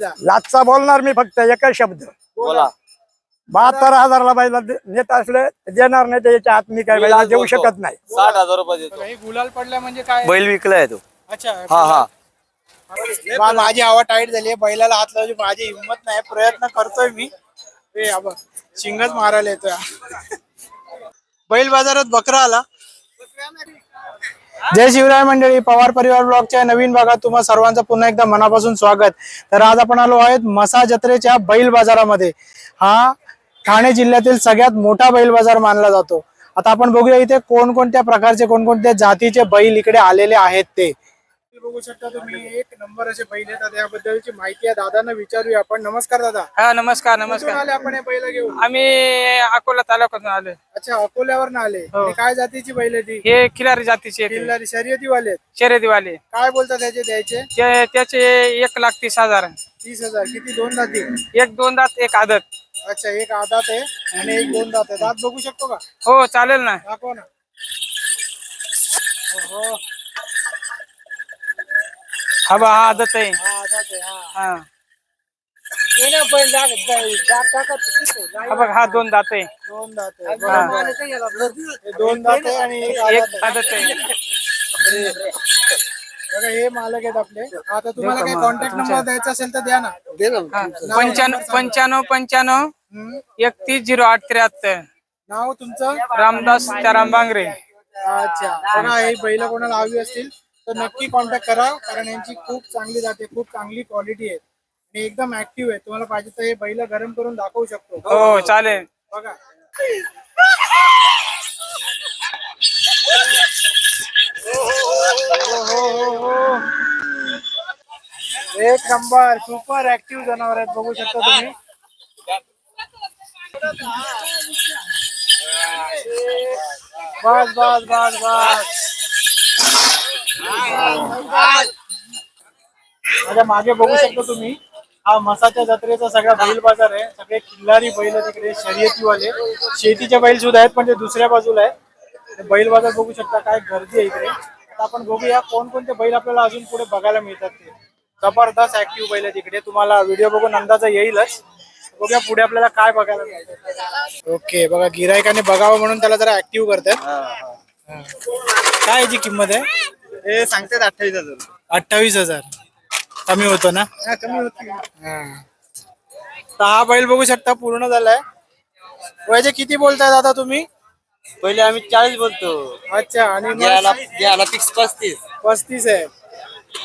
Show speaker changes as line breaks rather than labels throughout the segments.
लाचचा बोलणार मी फक्त एकच शब्द.
बोला.
बहात्तर हजारला बैला दे- नेत असले देणार नाही त्याच्या आत मी काय बैला देऊ शकत नाही.
साठ हजार रुपये देतो.
गुलाल पडला म्हणजे काय?
बैल विकलाय तो.
अच्छा.
हा हा.
माझी हवा टाईट झाली बैलाला हात लावायची माझी हिंमत नाही. प्रयत्न करतोय मी. शिंगच मारायला येतोय. बैल बाजारात बकरा आला. जय शिवराय मंडळी पवार परिवार ब्लॉगच्या नवीन भागात तुम्हा सर्वांचं पुन्हा एकदा मनापासून स्वागत. तर आज आपण आलो आहोत मसा जत्रेच्या बैल बाजारामध्ये. हा ठाणे जिल्ह्यातील सगळ्यात मोठा बैल बाजार मानला जातो. आता आपण बघूया इथे कोणकोणत्या प्रकारचे कोणकोणत्या जातीचे बैल इकडे आलेले आहेत ते. बघू शकता तुम्ही. एक नंबर असे बैल येतात. याबद्दलची माहिती आहे दादांना विचारूया आपण. नमस्कार दादा.
हा नमस्कार
कुठून
नमस्कार.
आले आपण हे बैल घेऊन?
आम्ही अकोला तालुक्यातून आलोय.
अच्छा अकोल्यावर आले. आणि काय जातीची बैल आहे ती?
हे खिलारी जातीचे.
किल्लारी शर्यतीवाले आहेत.
शर्यतीवाले.
काय बोलतात त्याचे द्यायचे?
ते त्याचे एक लाख तीस हजार.
तीस हजार. किती दोन जाती?
एक दोन दात एक आदत.
अच्छा एक आदात आहे आणि एक दोन दात आहे. दात बघू शकतो का?
हो चालेल ना.
दाखव ना. ओहो,
हा बा हा आदत आहे.
हा आदात आहे हा.
हा.
हे ना बैल दात दात टाकत तिथे.
हा बघ हा दोन दात आहे.
दोन दात आहे.
हा.
बरोबर. हे दोन दात आहे आणि एक
एक
आदात आहे.
आदत आहे
बघा हे मालक आहेत आपले. आता तुम्हाला काही कॉन्टॅक्ट नंबर द्यायचा असेल तर द्या ना.
पंच्याण्णव पंच्याण्णव पंच्याण्णव
हम्म.
एकतीस झिरो आठ त्र्याहत्तर.
नाव तुमचं?
रामदास त्याराम बांगरे
अच्छा. बघा हे बैल कोणाला हवी असतील? तर नक्की कॉन्टॅक्ट करा कारण यांची खूप चांगली जाते खूप चांगली क्वालिटी आहे. आणि एकदम ऍक्टिव्ह आहे. तुम्हाला पाहिजे तर हे बैल गरम करून दाखवू शकतो.
हो चालेल
बघा. हो, हो, हो. एक नंबर. सुपर ऍक्टिव्ह जनावर आहेत. बघू शकता तुम्ही. बस बस बस बस. माझ्या मागे बघू शकता तुम्ही हा मसाच्या जत्रेचा सगळा बैल बाजार आहे. सगळे किल्लारी बैल आहेत तिकडे शर्यतीवाले. शेतीचे बैल सुद्धा आहेत पण ते दुसऱ्या बाजूला आहे. ते बैल बाजार बघू शकता काय गर्दी आहे इकडे. आता आपण बघूया कोणकोणते बैल आपल्याला अजून पुढे बघायला मिळतात ते. जबरदस्त ऍक्टिव्ह बैल आहे तिकडे तुम्हाला व्हिडिओ बघून अंदाजा येईलच. बघूया पुढे आपल्याला काय बघायला मिळतं. ओके बघा गिरायकाने बघावं म्हणून त्याला जरा ऍक्टिव्ह करतात. हा. काय याची किंमत आहे?
हे सांगतात अठ्ठावीस हजार.
अठ्ठावीस हजार. कमी होतो ना?
कमी होती.
हा. तर हा बैल बघू शकता पूर्ण झालाय. वयाचे किती बोलताय दादा तुम्ही?
पहिले आम्ही चाळीस बोलतो.
अच्छा आणि मग?
घ्यायला फिक्स पस्तीस.
पस्तीस आहे.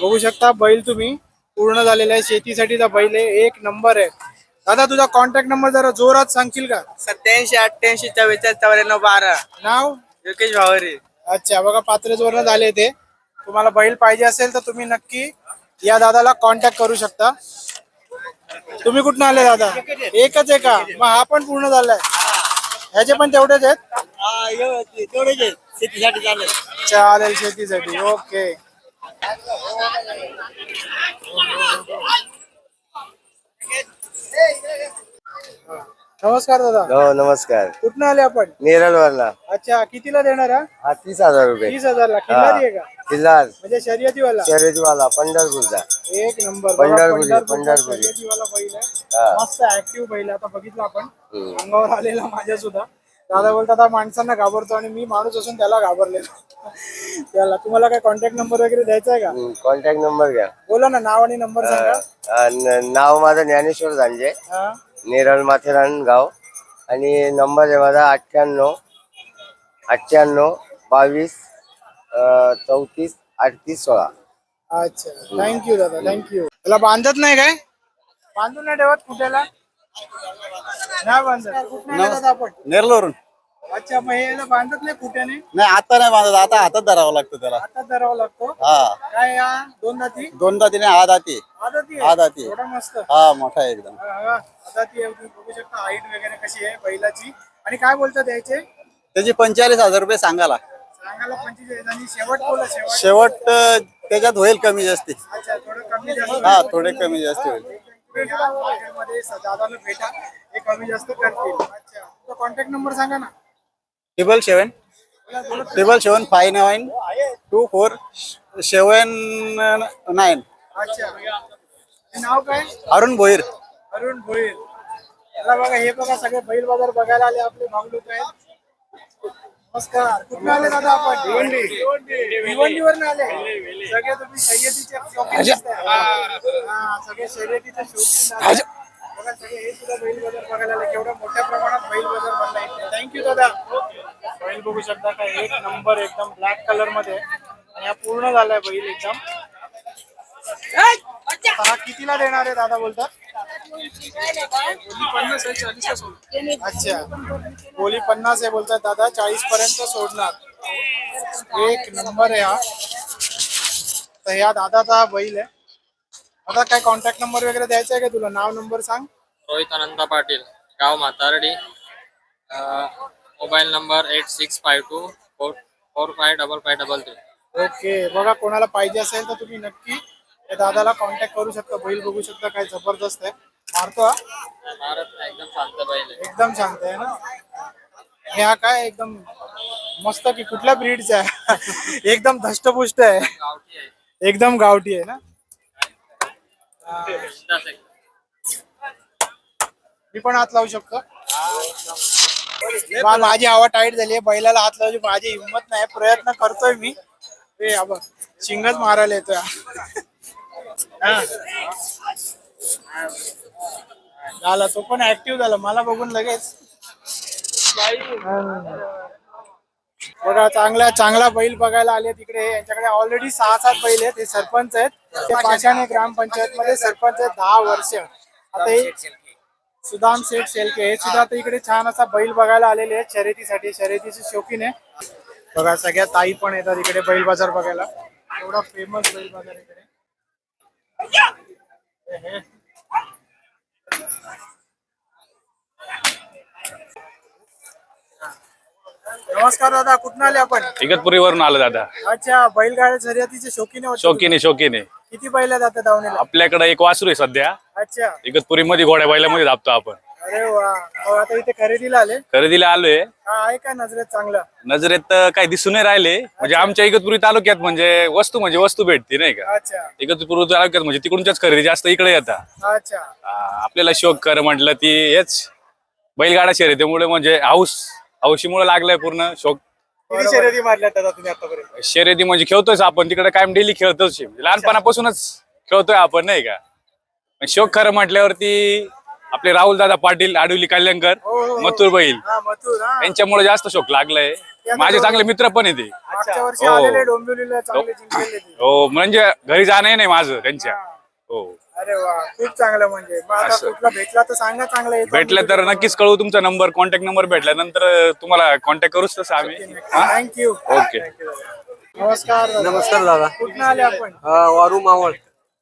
बघू शकता बैल तुम्ही पूर्ण झालेला आहे. शेतीसाठीचा बैल आहे. एक नंबर आहे. दादा तुझा कॉन्टॅक्ट नंबर जरा जोरात सांगशील का?
सत्याऐंशी अठ्ठ्याऐंशी चव्वेचाळीस चौऱ्याण्णव बारा.
नाव?
योगेश भावरे.
अच्छा बघा पात्रजवळ झाले ते. तुम्हाला बैल पाहिजे असेल तर तुम्ही नक्की या दादाला कॉन्टॅक्ट करू शकता. तुम्ही कुठून आले दादा? एकच आहे का? मग हा पण पूर्ण झालाय. ह्याचे पण तेवढेच आहेत?
तेवढे शेतीसाठी चालेल
चालेल शेतीसाठी. ओके. नमस्कार दादा.
हो नमस्कार.
कुठून आले आपण?
नेरळ वरला
अच्छा कितीला देणार हा?
हा तीस हजार रुपये.
तीस हजारला. किल्लारी आहे का?
किल्लार
म्हणजे शर्यतीवाला?
शर्यतीवाला पंढरपूरचा.
एक नंबर. बघा,
पंढरपुरी, पंढरपुरी.
शर्यतीवाला बैल आहे.
हा.
मस्त ऍक्टिव्ह बैल आहे. आता बघितलं आपण.
हम्म.
अंगावर आलेला माझ्या सुद्धा. दादा बोलतात हा माणसांना घाबरतो आणि मी माणूस असून त्याला घाबरलेलो. त्याला तुम्हाला काय कॉन्टॅक्ट नंबर वगैरे द्यायचा आहे का?
कॉन्टॅक्ट नंबर घ्या.
बोला ना नाव आणि नंबर सांगा.
अ, न- नाव माझं ज्ञानेश्वर झांजे
हा.
नेरळ माथेरान गाव. आणि नंबर आहे माझा अठ्ठ्याण्णव अठ्ठ्याण्णव बावीस चौतीस अडतीस सोळा.
अच्छा. थँक्यू दादा. थँक्यू त्याला बांधत नाही काय? बांधून नाही ठेवत कुठेला? नाही बांधत. कुठे दादा आपण
नेरलोरून
अच्छा मग हे याला बांधत नाही कुठेने
नाही आता नाही बांधत आता हातात धरावं लागतं त्याला.
आता धरावा लागतो?
हा.
काय या दोन दाती?
दोन दातीने हा दाती.
आदती
हा दाती.
थोडा मस्त.
हा मोठा आहे एकदम.
हा, ती आहे, तुम्ही बघू शकता हाईट वगैरे कशी आहे बैलाची. आणि काय बोलतात याचे?
त्याची पंचेचाळीस हजार रुपये सांगायला.
सांगायला पंचेचाळीस आणि शेवट बोला शेवट.
शेवट अं, त्याच्यात होईल कमी जास्ती.
अच्छा थोडं कमी जास्त.
हा थोडे कमी जास्त होईल.
या दादाला भेटा हे कमी जास्त करतील. अच्छा. कॉन्टॅक्ट नंबर सांगा ना.
Triple seven triple seven five nine two four seven nine
अच्छा. हे नाव काय?
अरुण भोईर.
अरुण भोईर. याला बघा हे बघा सगळे बैल बाजार बघायला आले आपले भागलूक आहेत. नमस्कार. कुठून आले दादा आपण? भिवंडी. भिवंडीवरून आले. सगळे तुम्ही शर्यतीचे शौकीन दिसताय. हा, सगळे शर्यतीचे शौकीन दादा. बघा सगळे हे सुद्धा बैल बाजार बघायला आले. केवढ्या मोठ्या प्रमाणात बैल बाजार भरला इथे. थँक्यू दादा. बैल बघू शकता का? एक नंबर एकदम ब्लॅक कलरमध्ये. आणि हा पूर्ण झालाय बैल एकदम. आता हा कितीला देणार आहे दादा बोलतात? अच्छा. बोली पन्नास आहे बोलतात दादा. चाळीस पर्यंत सोडणार. एक नंबर आहे हा. तर ह्या दादाचा हा बैल आहे. आता काय कॉन्टॅक्ट नंबर वगैरे द्यायचा आहे का तुला? नाव नंबर सांग.
रोहित अनंता पाटील गाव Mhatardi. Mobile number eight six five two four four five double five double three.
Okay बघा कोणाला पाहिजे असेल तर तुम्ही नक्की त्या दादाला कॉन्टॅक्ट करू शकता बैल बघू शकता काय जबरदस्त आहे. मारतो हा?
भारत एकदम शांत बैल आहे.
एकदम शांत आहे ना? हे हा काय एकदम मस्त की कुठल्या ब्रीडचा आहे? एकदम धष्टपुष्ट आहे.
गावठी आहे.
एकदम गावठी आहे ना. मी पण हात लावू शकतो. माझी हवा टाईट झाली आहे. बैलाला हात लावायची माझी हिंमत नाही. प्रयत्न करतोय मी. ते आबा शिंगच मारायला येतोय. हा. झाला तो पण ऍक्टिव्ह झाला. मला बघून लगेच. बघा चांगला चांगला बैल बघायला आले तिकडे. यांच्याकडे ऑलरेडी सहा सात बैल आहेत. हे सरपंच आहेत. ते पाषाणे ग्रामपंचायत मध्ये सरपंच आहेत दहा वर्ष. आता हे सुदाम शेठ शेलके हे सुद्धा आता इकडे छान असा बैल बघायला आलेले आहेत शर्यतीसाठी. शर्यतीचे शौकीन आहे. बघा सगळ्या ताई पण येतात इकडे बैल बाजार बघायला. एवढा फेमस बैल बाजार इकडे. नमस्कार दादा कुठून आले आपण?
इगतपुरीवरून आलो दादा.
अच्छा बैलगाड्या शर्यतीचे शौकीन आहे वाटतं
शौकीने शौकीने
तुम्ही. किती बैल धावणीला?
आपल्याकडे एक वासरू आहे सध्या.
अच्छा.
इगतपुरी मध्ये घोड्या बैलामध्ये दाबतो आपण.
अरे वा. आता इथे खरेदीला आले?
खरेदीला आलोय.
हा आहे का नजरेत चांगलं?
नजरेत काही दिसून नाही राहिले. म्हणजे आमच्या इगतपुरी तालुक्यात म्हणजे वस्तू म्हणजे वस्तू भेटते नाही का?
अच्छा.
इगतपुरी तालुक्यात म्हणजे तिकडूनच्याच खरेदी जास्त इकडे येतात.
अच्छा.
आ, आपल्याला शोक कर म्हटलं ती हेच. बैलगाडा शर्यतीमुळे म्हणजे हाऊस हौशीमुळे लागलाय पूर्ण शोक.
किती शर्यती मारल्या दादा तुम्ही आतापर्यंत?
शर्यती म्हणजे खेळतोयच आपण तिकडे कायम डेली खेळतोच आहे. लहानपणापासूनच खेळतोय आपण नाही का? शोक खरं म्हटल्यावरती आपले राहुल दादा पाटील आडवली कल्याणकर
हो, हो.
मथुर बैल.
हा मथुर हा.
यांच्यामुळे जास्त शोक लागलाय. माझे चांगले मित्र पण आहे ते.
मागच्या वर्षी
हो.
आलेले डोंबिवलीला चांगले जिंकलेले ते.
हो म्हणजे घरी जाणं नाही माझं त्यांच्या. हो.
अरे वा खूप चांगलं म्हणजे. मग आता
असं.
कुठला भेटला तर सांगा चांगलं येतो
भेटलं तर नक्कीच कळू तुमचा नंबर कॉन्टॅक्ट नंबर भेटल्यानंतर तुम्हाला कॉन्टॅक्ट करूच तसं आम्ही. हा?
थँक्यू
ओके
नमस्कार दादा.
नमस्कार दादा.
कुठून आले आपण?
हा, वारू मावळ.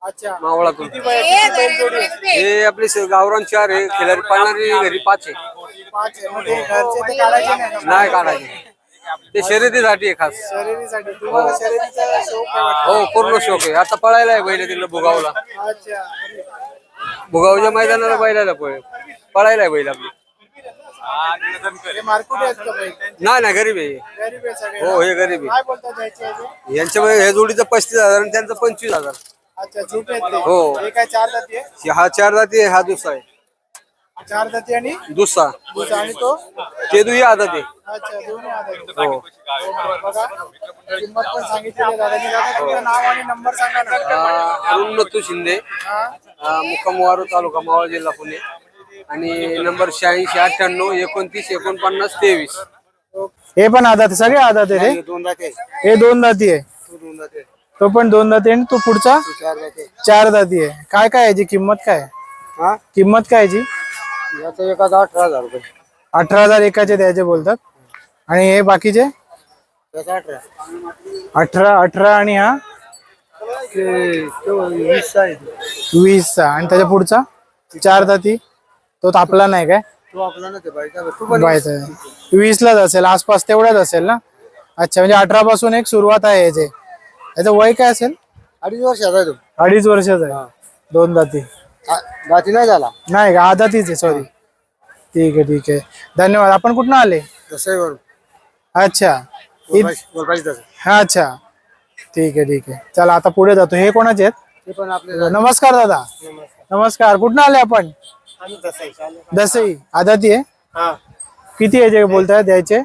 अच्छा.
मावळातून.
किती?
हे आपले स- गावरान चार आहे खिलारी पाळणारी घरी पाच आहे.
पाच आहे. मग ते घरचे ते काढायचे नाही ना?
नाही काढायचे. ते शर्यतीसाठी आहे खास.
शर्यतीसाठी. तुम्हाला शर्यतीचा शौक आहे वाटतं.
हो पूर्ण शौक आहे. आता पळायला आहे बैल तिकडे भुगावला.
अच्छा.
भुगावच्या मैदानाला बैलाला पळ पळायला आहे बैल आपली.
हे मार्कुट आहेत का बैल?
नाही नाही गरीब आहे.
गरीब आहे सगळे.
हो हे गरीब
काय बोलतात द्यायचे आहे ते?
आहे हे जोडीचं पस्तीस हजार आणि त्यांचं पंचवीस हजार.
अच्छा झूट आहेत ते.
हो.
हे काय चार जाती आहे?
हा चार जाती आहे हा दुसरा आहे.
चार जाती आणि
दुसरा.
दुसरा आणि तो?
ते दुही आदत आहे.
अच्छा दोन्ही आधार
हो.
बघा किंमत पण सांगितलेली आहे दादानी. दादा तुमचं नाव आणि नंबर सांगा ना.
अं, अरुण नत्तू शिंदे.
हा.
अं, मुक्काम वारू तालुका मावळ जिल्हा पुणे. आणि नंबर शहाऐंशी अठ्ठ्याण्णव एकोणतीस एकोणपन्नास तेवीस.
हे पण आदात सगळे आदात आहे रे.
दोन जाते
हे दोन दाती आहे.
दोन जाते
तो पण दोन दाती आहे आणि तो पुढचा?
चार जाते
चार दाती आहे. काय काय याची किंमत काय? आहे?
हा?
किंमत काय याची?
याचा एखादा अठरा हजार रुपये.
अठरा हजार एकाचे द्यायचे बोलतात. आणि हे बाकीचे?
त्याचा अठरा.
अठरा अठरा आणि हा?
ते तो वीस आहे.
वीसचा आणि त्याच्या पुढचा? चार दाती तो? तापला नाही काय?
तो आपला ना ते बाईचा तू पण
बायचा वीसलाच असेल. आसपास तेवढाच असेल ना? अच्छा म्हणजे अठरा पासून एक सुरुवात आहे याचे. याचं वय काय असेल?
अडीच वर्षाचा आहे तो.
अडीच वर्षाचा आहे. दोन दाती
नाही झाला?
नाही का? आधा तीच आहे सॉरी ठीक आहे ठीक आहे. धन्यवाद. आपण कुठनं आले? अच्छा. इत- हा अच्छा. ठीक आहे ठीक आहे. चला आता पुढे जातो. हे कोणाचे आहेत? नमस्कार दादा. नमस्कार. कुठनं आले आपण? दसई. आदाती आहे? किती याचे बोलताय द्यायचे?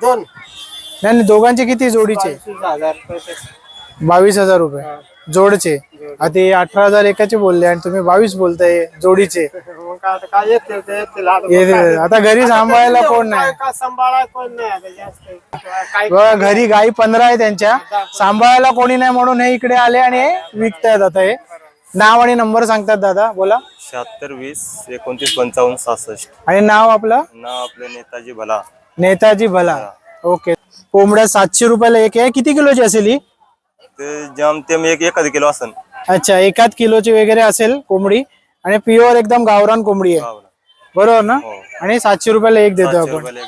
दोन.
नाही नाही, दोघांचे किती जोडीचे? बावीस हजार रुपये. जोडचे. आता हे अठरा हजार एकाचे बोलले आणि तुम्ही बावीस बोलताय जोडीचे.
काय येत
हे- आता घरी सांभाळायला कोण नाही?
सांभाळा कोण नाही आता जास्त. काय
बघा घरी गाई पंधरा आहे त्यांच्या. सांभाळायला कोणी नाही म्हणून हे इकडे आले आणि हे विकतायत आता हे. नाव आणि नंबर सांगतात दादा बोला.
शहात्तर वीस एकोणतीस पंचावन्न सहासष्ट.
आणि नाव आपलं?
नाव आपले नेताजी भला.
नेताजी भला. ओके. कोंबड्या सातशे रुपयाला एक आहे. किती किलोची असेल ही?
ते जमतेम एक एखाद किलो असन.
अच्छा एकाच किलोची वगैरे असेल कोंबडी आणि प्युअर एकदम गावरान कोंबडी आहे. बरोबर ना? आणि सातशे रुपयाला एक देतो
सातशे
आपण.
रुपयाला एक.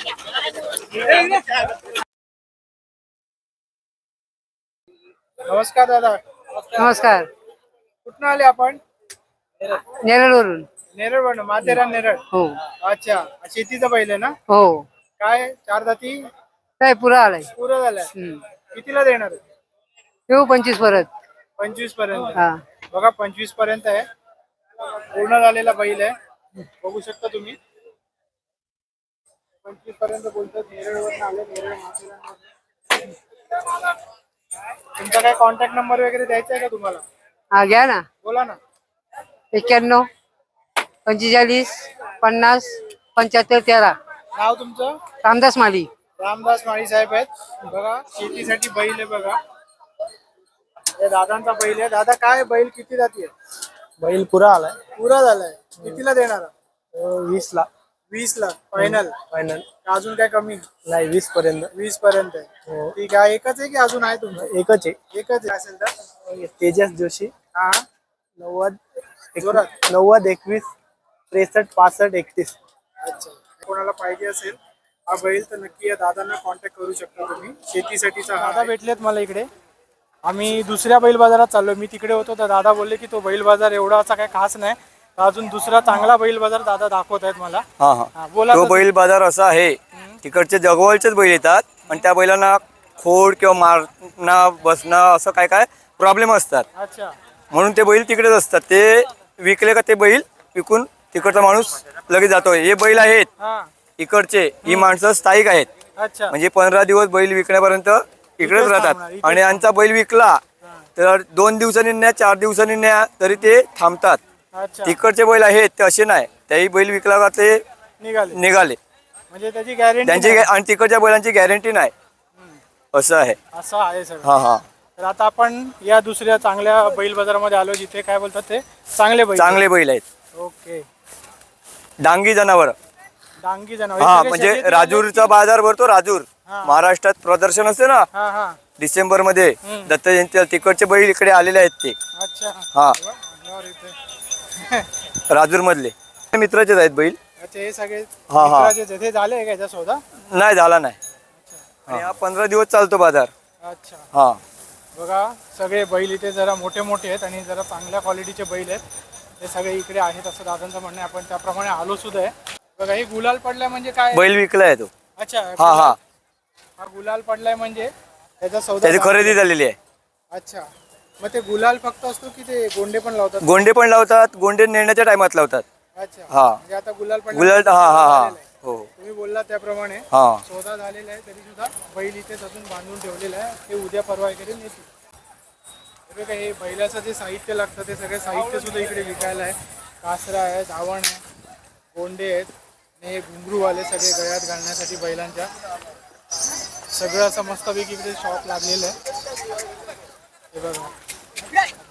नमस्कार दादा.
नमस्कार.
कुठून आले आपण?
नेरळवरून.
नेरळ माथेरान नेरळ.
हो.
अच्छा शेतीचं पहिले ना?
हो.
काय चार जाती?
काय पुरा आलाय.
पुरं झालंय. कितीला देणार?
येऊ पंचवीस परत.
पंचवीसपर्यंत.
हा.
बघा पंचवीसपर्यंत आहे. पूर्ण झालेला बैल आहे. बघू शकता तुम्ही. पंचवीसपर्यंत बोलतात नेरळवर आले नेरळ माथेरानवरनं. तुमचा काय कॉन्टॅक्ट नंबर वगैरे द्यायचा आहे का तुम्हाला?
हा घ्या ना.
बोला ना.
एक्क्याण्णव पंचेचाळीस पन्नास पंच्याहत्तर तेरा.
नाव तुमचं?
रामदास माली
रामदास माळी साहेब आहेत. बघा शेतीसाठी बैल आहे बघा. हे दादांचा बैल आहे. दादा काय बैल किती जाती आहे बैल पुरा आलाय. पुरा झालाय. कितीला देणार? वीस ला वीस ला फायनल फायनल अजून काय कमी? नाही वीस पर्यंत वीस पर्यंत आहे ठीक आहे. एकच आहे की अजून आहे तुमचं? एकच आहे. एकच आहे. असेल तर? तेजस जोशी. हा. नव्वद नव्वद एकवीस त्रेसष्ट पासष्ट एकतीस. अच्छा. कोणाला पाहिजे असेल हा बैल तर नक्की या दादांना कॉन्टॅक्ट करू शकता तुम्ही. शेतीसाठीचा दादा भेटलेत मला इकडे. आम्ही दुसऱ्या बैल बाजारात चाललो मी तिकडे होतो तर दादा बोलले की तो बैल बाजार एवढा असा काही खास नाही. तर अजून दुसरा चांगला बैल बाजार दादा दाखवत आहेत मला.
हा हा.
हा, बोला
तो
तर.
बैल बाजार असा आहे तिकडचे जगवळचेच बैल येतात आणि त्या बैलांना खोड किंवा मारणं बसणं असं काय काय प्रॉब्लेम असतात.
अच्छा.
म्हणून ते बैल तिकडेच असतात. ते विकले का ते बैल विकून तिकडचा माणूस लगेच जातो हे बैल आहेत.
हा.
इकडचे ही माणसं स्थायिक आहेत.
अच्छा.
म्हणजे पंधरा दिवस बैल विकण्यापर्यंत इकडेच राहतात. आणि यांचा बैल विकला तर दोन दिवसांनी न्या चार दिवसांनी न्या तरी ते थांबतात. तिकडचे बैल आहेत ते असे नाही. त्याही बैल विकला का ते निघाले.
म्हणजे त्याची गॅरंटी
त्यांची आणि तिकडच्या बैलांची गॅरंटी नाही. असं आहे.
असं आहे सगळं.
हा हा.
तर आता आपण या दुसऱ्या चांगल्या बैल बाजारामध्ये आलो जिथे काय बोलतात ते? चांगले बैल.
चांगले बैल आहेत.
ओके.
डांगी जनावर.
डांगी जनावर.
हा म्हणजे राजूरचा बाजार भरतो राजूर. महाराष्ट्रात प्रदर्शन असते ना?
हा हा.
डिसेंबरमध्ये दत्त जयंती तिकडचे बैल इकडे आलेले आहेत ते.
अच्छा.
हा. राजूर मधले मित्राचेच आहेत बैल.
अच्छा हे सगळे
हा, हा.
मित्राचेच आहेत. हे झाले का याचा सौदा
नाही झाला नाही. आणि हा पंधरा दिवस चालतो बाजार.
अच्छा.
हा.
बघा सगळे बैल इथे जरा मोठे मोठे आहेत आणि जरा चांगल्या क्वालिटीचे बैल आहेत. हे सगळे इकडे आहेत असं दादांचं म्हणणं आहे. आपण त्याप्रमाणे आलो सुद्धा आहे. बघा हे गुलाल पडलाय म्हणजे काय?
बैल विकलाय तो.
अच्छा
हा हा.
हा गुलाल पडलाय म्हणजे? त्याचा सौदा
त्याची
झाला.
खरेदी झालेली आहे.
अच्छा. मग ते गुलाल फक्त असतो की ते गोंडे पण लावतात?
गोंडे पण लावतात गोंडे नेण्याच्या टायमात लावतात.
अच्छा.
हा.
म्हणजे आता गुलाल पडला
गुलाल हा हा हा. हो.
तुम्ही बोलला त्याप्रमाणे.
हा.
सौदा झालेला आहे तरी सुद्धा बैल इथेच अजून बांधून ठेवलेलं आहे. ते उद्या परवा वगैरे नेतील. हे बघा हे बैलाचं जे साहित्य लागतं ते सगळे साहित्य सुद्धा इकडे विकायला आहे. कासरा आहे धावण आहे गोंडे आहेत आणि हे घुंगरूवाले सगळे गळ्यात घालण्यासाठी बैलांच्या. सगळं असं मस्तपैकी इकडे शॉप लागलेलं आहे. हे बघा.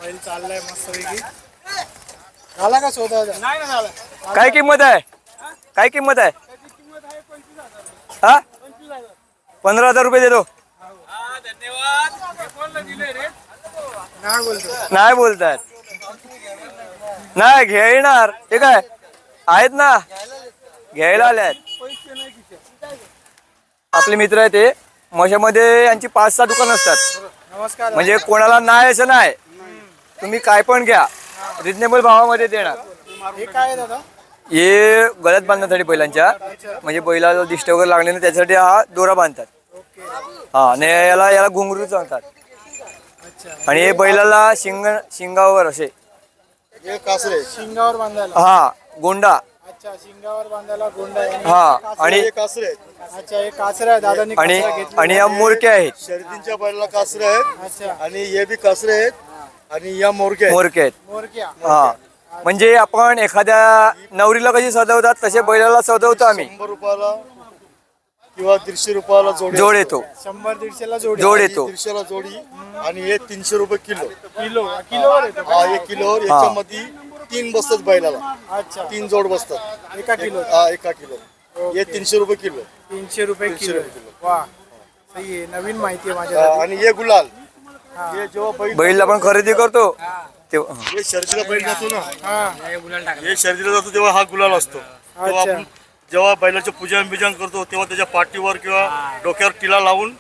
बैल चाललाय मस्तपैकी. झाला का सौदा नाही ना झाला.
काय किंमत आहे? काय किंमत आहे? हा? पंधरा हजार रुपये देतो.
नाही बोलतो.
नाही बोलतात. नाही घेणार. ते काय? आहेत ना. घ्यायला आले आहेत आपले मित्र आहे ते. मशामध्ये यांची पाच सहा दुकान असतात.
नमस्कार.
म्हणजे कोणाला नाही असं नाही. तुम्ही काय पण घ्या. रिजनेबल भावामध्ये देणार.
हे काय दादा?
हे गळ्यात बांधण्यासाठी बैलांच्या. म्हणजे बैलाला दिष्ट वगैरे लागले नाही त्यासाठी हा दोरा बांधतात. हा आणि याला याला घुंगरू सांगतात आणि हे बैलाला शिंग शिंगावर असे.
शिंगावर बांधायला
हा गोंडा.
अच्छा शिंगावर बांधायला गोंडा आहे.
हा आणि
अच्छा हे कासरा आहे. दादानी
आणि
कासरा घेतलेला
आणि या मोरक्या आहेत.
शर्यतींच्या बैलाला कासरे आहेत.
अच्छा.
आणि हे बी कासरे आहेत. आणि या मोरके आहेत.
मोरक्या आहेत.
मोरक्या.
हा. म्हणजे आपण एखाद्या नवरीला कशी सजवतात तसे बैलाला सजवतो आम्ही.
शंभर रुपयाला किंवा दीडशे रुपयाला जोडी
जोड येतो.
शंभर दीडशेला जोडी.
जोड
ही
येतो
दीडशेला जोडी. आणि हे तीनशे रुपये किलो.
किलो. किलोवर येतो?
हा एक किलोवर. याच्यामध्ये तीन बसतात बैलाला.
अच्छा.
तीन जोड बसतात.
एका किलो.
हा एका किलो. हे तीनशे रुपये किलो
तीनशे रुपये किलो.
रुपये किलो.
वा. सही आहे नवीन माहिती आहे
हा,
माझ्या
आणि हे गुलाल. हे. जेव्हा बैल
बैल आपण खरेदी करतो. तेव्हा
हे शर्यतीला बैल जातो ना.
हा.
हे जातो तेव्हा हा गुलाल असतो. तेव्हा
अच्छा.
आपण जेव्हा बैलाचं पूजन बिजन करतो तेव्हा त्याच्या पाठीवर किंवा डोक्यावर टिला लावून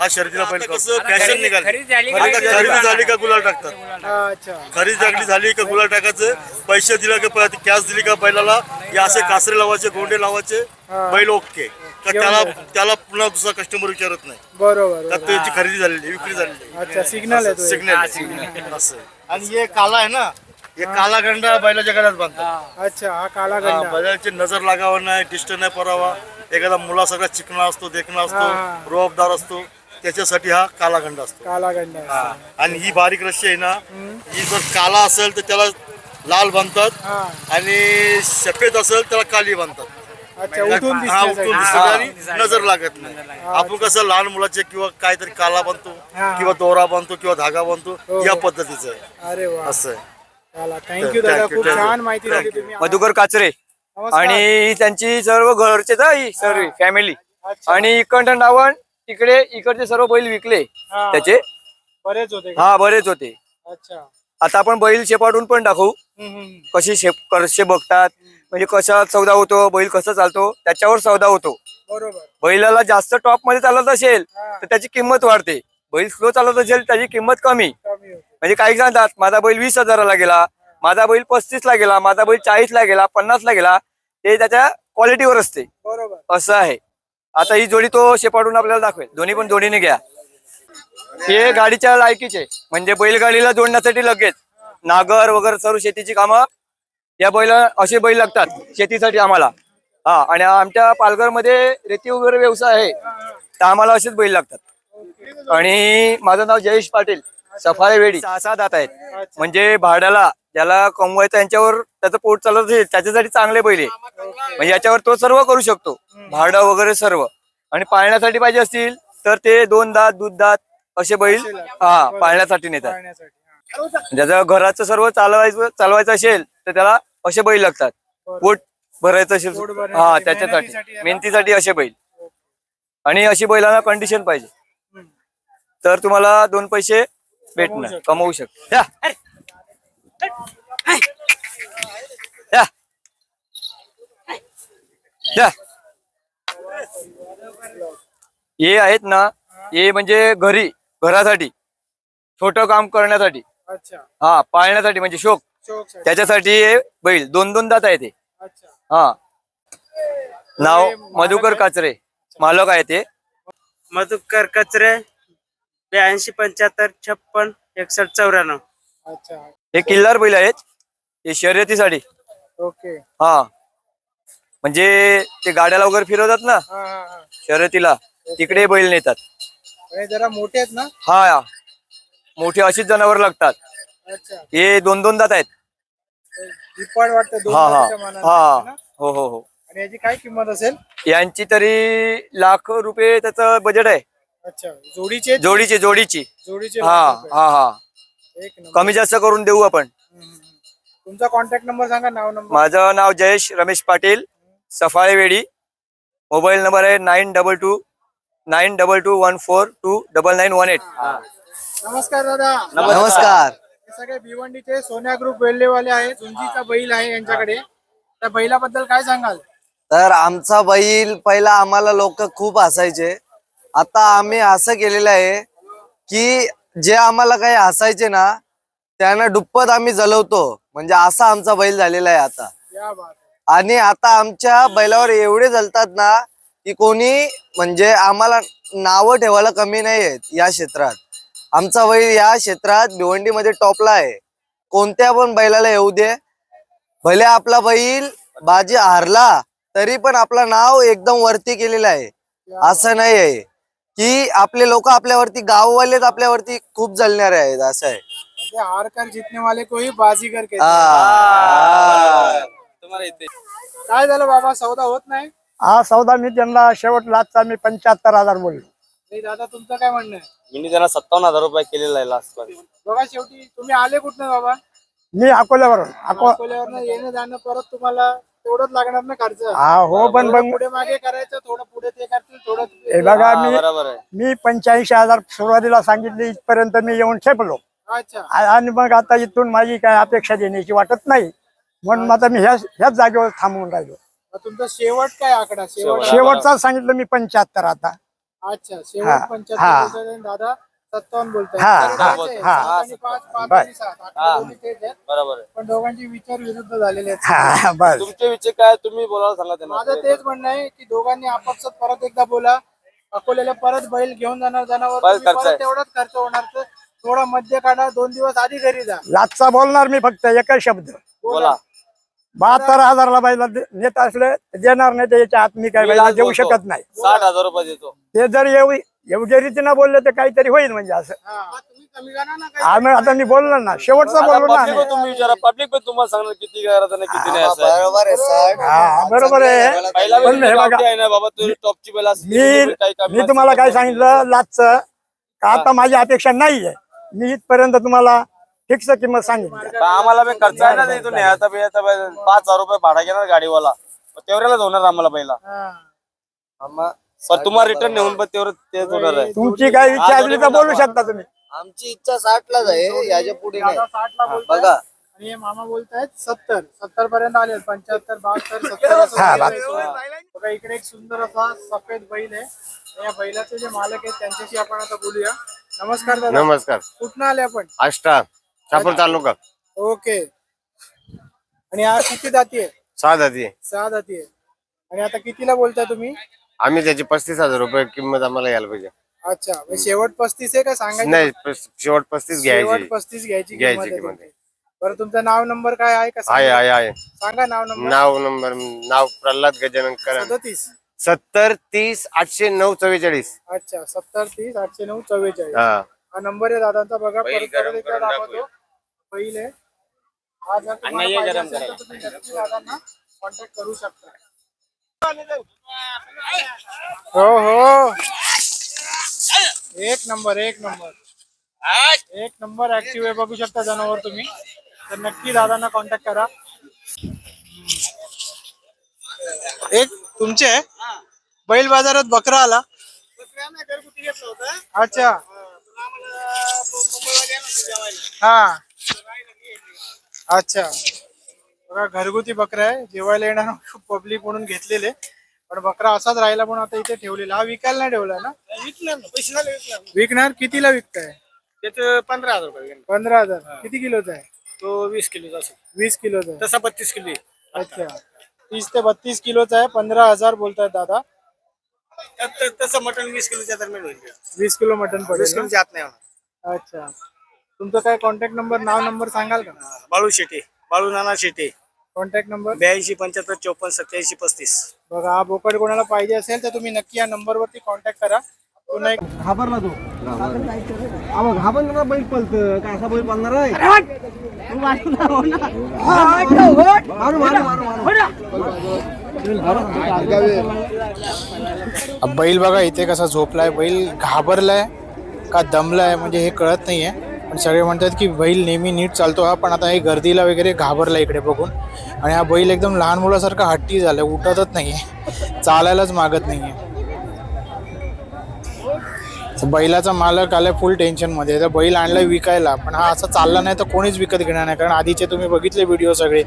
हा शर्यतीला बैल कसं फॅशन निघाली. आता खरेदी झाली का? गुलाल टाकतात.
अच्छा.
खरेदी चांगली झाली का? गुलाल टाकायचं. पैसे दिले का? कॅश दिली का? बैलाला? असे कासरे लावायचे गोंडे लावायचे. बैल ओके. का त्याला त्याला पुन्हा दुसरा कस्टमर विचारत नाही.
बरोबर
का
बरोबर.
त्याची खरेदी झालेली विक्री झालेली
अच्छा सिग्नल आहे तो एक.
सिग्नल असं. आणि हे काला आहे ना? हे काला गंडा बैलाच्या गळ्यात बांधतात.
अच्छा हा काला
हा,
गंडा.
बैलाची नजर लागावं नाही डिस्टर्ब नाही परावा एखादा मुला सगळा चिकना असतो देखणा
हा.
असतो रोबदार असतो. त्याच्यासाठी हा काला गंडा असतो.
काला गंडा
हा. आणि ही बारीक रस्सी आहे ना ही जर काला असेल तर त्याला लाल बांधतात
हा.
आणि सफेद असेल त्याला काली बांधतात.
अच्छा उठून
हा उठून
दिसण्यासाठी
आणि नजर लागत नाही. आपण कसं लहान मुलाचे किंवा काहीतरी काला बांधतो
हा.
किंवा दोरा बांधतो किंवा धागा बांधतो
हो.
या पद्धतीचं आहे.
अरे वा.
असं आहे.
चला थँक्यू दादा.
Thank you,
खूप
thank you.
छान माहिती दिली. तुम्ही
मधुकर काचरे
नमस्कार.
आणि त्यांची सर्व घरचेच आहे सर्व फॅमिली
अच्छा.
आणि इकडं डावण तिकडे इकडचे सर्व बैल विकले.
हा.
त्याचे
बरेच होते का?
हा बरेच होते.
अच्छा.
आता आपण बैल शेपाटून पण दाखवू.
हम्म, हम्म.
कशी शेप कसे बघतात म्हणजे कसा सौदा होतो बैल कसा चालतो त्याच्यावर सौदा होतो.
बरोबर.
बैलाला जास्त टॉपमध्ये चालत असेल
हा.
तर त्याची किंमत वाढते. बैल स्लो चालत असेल त्याची किंमत कमी.
कमी होते.
म्हणजे काही सांगतात माझा बैल वीस हजाराला गेला माझा बैल पस्तीस ला गेला माझा बैल चाळीस ला गेला पन्नास ला गेला ते त्याच्या क्वालिटीवर असते.
बरोबर.
असं आहे. आता ही जोडी तो शेपाडून आपल्याला दाखवेल. दोन्ही पण जोडीने घ्या. हे गाडीच्या लायकीचे म्हणजे बैलगाडीला जोडण्यासाठी लगेच नागर वगैरे सर्व शेतीची कामं या बैल असे बैल लागतात शेतीसाठी आम्हाला. हा आणि आमच्या पालघरमध्ये रेती वगैरे व्यवसाय आहे तर आम्हाला असेच बैल लागतात. आणि माझं नाव जयेश पाटील सफाळे वेडी. सहा दात आहेत. म्हणजे भाड्याला ज्याला कमवायचं यांच्यावर त्याचं पोट चालत असेल त्याच्यासाठी चांगले बैल आहे म्हणजे याच्यावर तो सर्व करू शकतो. भाडं वगैरे सर्व. आणि पाळण्यासाठी पाहिजे असतील तर ते दोन दात दूध दात असे बैल हा पाळण्यासाठी नेतात. ज्याचं घराचं सर्व चालवायचं चालवायचं असेल तर त्याला असे बैल लागतात. पोट भरायचं असेल हा त्याच्यासाठी मेहनतीसाठी असे बैल. आणि अशी बैलांना कंडिशन पाहिजे. तर तुम्हाला दोन पैसे भेटणार. कमवू शकता. हे आहेत ना हे म्हणजे घरी घरासाठी. छोट काम करण्यासाठी.
अच्छा.
हा पाळण्यासाठी म्हणजे शोक. त्याच्यासाठी हे बैल दोन दोन दात आहे ते.
अच्छा.
हा. नाव मधुकर काचरे. मालक आहे ते.
मधुकर कचरे ब्याऐंशी पंच्याहत्तर छप्पन एकसष्ट चौऱ्याण्णव.
अच्छा.
हे किल्लार बैल आहेत. हे शर्यतीसाठी.
ओके.
हा. म्हणजे ते गाड्याला वगैरे फिरवतात ना
हा हा हा.
शर्यतीला तिकडे बैल नेतात.
हे जरा मोठे आहेत ना?
हा मोठे अशीच जनावर लागतात.
अच्छा.
हे दोन दोन दात आहेत.
दिप्पाड वाटतं दोन
हा हा.
मानाने,
हा
है. ना?
हो हो हो.
आणि याची काय किंमत असेल?
यांची तरी लाख रुपये त्याचं बजेट आहे.
अच्छा. जोडीचे
जोडीची जोडीची.
जोडीचे
हा
लाख रुपये.
हा हा. कमी जास्त करून देऊ आपण.
तुमचा कॉन्टॅक्ट नंबर सांगा नाव नंबर
माझं नाव जयेश रमेश पाटील सफाळेवेडी मोबाईल नंबर आहे nine double two nine double two one four two double nine one eight.
नमस्कार दादा.
नमस्कार.
हे सगळे भिवंडीचे सोन्या ग्रुप वेल्लेवाले आहे झुंजीचा बैल आहे यांच्याकडे. त्या बैलाबद्दल काय सांगाल?
तर आमचा बैल पहिला आम्हाला लोक खूप हसायचे. आता आम्ही असं केलेलं आहे की जे आम्हाला काही हसायचे ना त्यांना दुप्पट आम्ही जलवतो. म्हणजे असा आमचा बैल झालेला आहे आता.
या बात आहे.
आणि आता आमच्या बैलावर एवढे जलतात ना की कोणी म्हणजे आम्हाला नावं ठेवायला कमी नाही आहेत या क्षेत्रात. आमचा बैल या क्षेत्रात भिवंडीमध्ये टॉपला आहे. कोणत्या पण बैलाला येऊ दे. भले आपला बैल बाजी हारला तरी पण आपलं नाव एकदम वरती केलेलं आहे. असं नाही आहे की आपले लोक आपल्यावरती गाववालेच आपल्यावरती खूप जलणारे आहेत असं आहे.
म्हणजे हार कर जितने वाले कोई बाजीगर कहते
हा.
काय झालं बाबा? सौदा होत नाही?
हा सौदा मी त्यांना शेवट लाचचा मी पंच्याहत्तर हजार बोललो.
नाही दादा तुमचं काय म्हणणं आहे?
मी त्यांना सत्तावन्न हजार रुपये केलेला आहे लास्ट
बघा शेवटी तुम्ही आले कुठनं बाबा?
मी अकोल्यावरून अको
अकोल्यावरनं येणं जाणं परत तुम्हाला तेवढंच लागणार ना खर्च.
हा हो पण
थोडं पुढे मागे करायचं थोडं पुढे ते करतील थोडं
हे बघा मी
बरोबर आहे.
मी पंच्याऐंशी हजार सुरुवातीला सांगितले इथपर्यंत मी येऊन ठेपलो
अच्छा.
आ- आणि मग आता इथून माझी काय अपेक्षा देण्याची वाटत नाही. म्हणून आता मी ह्याच ह्याच जागेवर थांबून राहिलो.
मग तुमचा शेवट काय आकडा? शेवट
शेवटचा सांगितलं मी पंच्याहत्तर आता.
अच्छा
हा,
शेवट
हा.
पंच्याहत्तर दादा सत्तावन्न बोलताय.
हा,
तर
हा,
दोघांचे
हा.
सात आणि पाच पाच
बर.
आणि सात. आकडे दोन्ही तेच आहेत.
बरोबर आहे.
पण दोघांचे विचार विरुद्ध झालेले आहेत.
हा बस.
तुमचे विचार काय तुम्ही बोलायला सांगा त्यांना.
माझं तेच म्हणणं आहे की दोघांनी आपापसात परत एकदा बोला. अकोल्याला परत बैल घेऊन जाणार जनावर.
परत
तुम्ही
खर्च
परत. तेवढाच खर्च होणार. तर थोडा मध्य काढा. दोन दिवस आधी घरी जा.
लाचचा बोलणार मी फक्त एकच शब्द.
बोला.
बहात्तर हजारला बाईला दे- नेत असले तर देणार नाही त्याच्या आत मी काय
मी
बाईला
लाच
देऊ
बोलतो.
शकत नाही.
साठ हजार रुपये देतो.
ते जर येऊ योग्य रीतीनं बोलले तर काहीतरी होईल म्हणजे असं.
हा, तुम्ही.
आम्ही आता मी बोललो ना. शेवटचा बोललो ना
पब्लिक तुम्ही विचारा. पब्लिक पण तुम्हाला सांगणार किती करायचं नाही किती नाही असं आहे.
बरोबर आहे
हा बरोबर आहे.
पहिला
पण हे बघा
आहे ना बाबा टॉपची असते
मी मी तुम्हाला काय सांगितलं लाचचं का आता माझी अपेक्षा नाहीये मी इथपर्यंत तुम्हाला फिक्स किंमत सांगितली
का आम्हाला बी खर्च आहे ना इथून. बी बी. पाच हजार रुपये भाडा घेणार गाडीवाला. मग तेवढ्यालाच होणार आम्हाला पहिला
हा.
पण तुम्हाला रिटर्न नेऊन पण तेवढं तेच होणार आहे.
तुमची काय इच्छा असली तर बोलू शकता तुम्ही.
आमची इच्छा साठलाच आहे याच्यापुढे नाही.
दादा साठला बोलताय
बघा.
आणि हे मामा बोलतायत सत्तर. सत्तर पर्यंत आले पंच्याहत्तर बहात्तर सत्तर असं
हा,
आहे. बघा इकडे एक सुंदर असा सफेद बैल आहे. आणि या बैलाचे जे मालक आहेत त्यांच्याशी आपण आता बोलूया. नमस्कार दादा.
नमस्कार.
कुठनं आले आपण?
आष्टा छापूर तालुका.
ओके. आणि हा किती जाती आहे
सहा जाती
सहा जाती आहे आणि आता कितीला बोलताय तुम्ही?
आम्ही त्याची पस्तीस हजार रुपये किंमत आम्हाला यायला पाहिजे.
अच्छा शेवट पस्तीस आहे का सांगायचं?
नाही पस- शेवट पस्तीस
शेवट
घ्यायची
पस्तीस घ्यायची
घ्यायची
किंमत आहे
किंमत
तुमची. बरं तुमचं नाव नंबर काय आहे का
आहे आहे आहे.
सांगा नाव नंबर.
नाव नंबर नाव प्रल्हाद गजानन करण.
सदतीस.
सत्तर तीस आठशे नऊ चव्वेचाळीस.
अच्छा सत्तर तीस आठशे नऊ चव्वेचाळीस.
हा.
हा नंबर आहे दादांचा बघा परत परत एकदा दाखवतो. पहिल आहे. हा जर तुम्हाला पाहिजे असेल तर तुम्ही नक्की दादांना कॉन्टॅक्ट करू शकता. हो हो. एक नंबर एक नंबर. एक नंबर ऍक्टिव्ह आहे बघू शकता जनावर तुम्ही. तर नक्की दादांना कॉन्टॅक्ट करा. एक तुमचे आहे? बैल बाजारात बकरा आला. अच्छा. हा. अच्छा. बघा घरगुती बकरा आहे. जेवायला येणार पब्लिक म्हणून घेतलेले. पण बकरा असाच राहिला पण आता इथे ठेवलेला. हा विकायला नाही ठेवला ना? विकणार पैसे विकणार? कितीला विकताय?
त्याचं पंधरा हजार रुपये
पंधरा हजार. किती किलोचा आहे?
तो वीस किलोचा असेल.
वीस किलोचा आहे.
तसा बत्तीस किलो.
अच्छा. तीस ते बत्तीस किलोचा आहे. पंधरा हजार बोलतायत दादा.
तसं मटण वीस किलोच्या दरम्यान होईल.
वीस किलो मटन पडेल
किलोच्या आत नाही होणार.
ना? अच्छा. तुमचं काय कॉन्टॅक्ट नंबर नाव नंबर सांगाल का?
बाळू शेटे बाळू नाना शेटे
कॉन्टॅक्ट नंबर
ब्याऐंशी पंच्याहत्तर चौपन्न सत्याऐंशी पस्तीस.
बघा हा बोकड कोणाला पाहिजे असेल तर तुम्ही नक्की या नंबरवरती कॉन्टॅक्ट करा. पुन्हा एक
घाबरला तो. अहो घाबरला बैल पलत काय असा बैल पळणार आहे?
बैल बघा इथे कसा झोपलाय. बैल घाबरलाय का दमलाय म्हणजे हे कळत नाहीये. पण सगळे म्हणतात की बैल नेहमी नीट चालतो हा पण आता हे गर्दीला वगैरे घाबरला इकडे बघून. आणि हा बैल एकदम लहान मुलासारखा हट्टी झालाय उठतच नाही आहे चालायलाच मागत नाही आहे बैलाचा मालक आलाय फुल टेन्शनमध्ये तर बैल आणलाय विकायला पण हा असा चालला नाही तर कोणीच विकत घेणार नाही. कारण आधीचे तुम्ही बघितले व्हिडिओ सगळे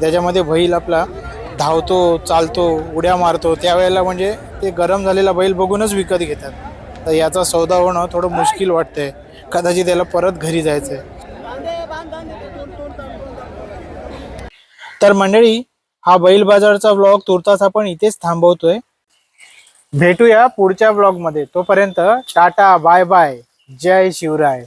त्याच्यामध्ये बैल आपला धावतो चालतो उड्या मारतो. त्यावेळेला म्हणजे ते गरम झालेला बैल बघूनच विकत घेतात. तर याचा सौदा होणं थोडं मुश्किल वाटतंय. कदाचित त्याला परत घरी जायचंय. तर मंडळी हा बैल बाजारचा ब्लॉग तुर्तास आपण इथेच थांबवतोय. भेटूया पुढच्या ब्लॉगमध्ये तोपर्यंत टाटा बाय बाय. जय शिवराय.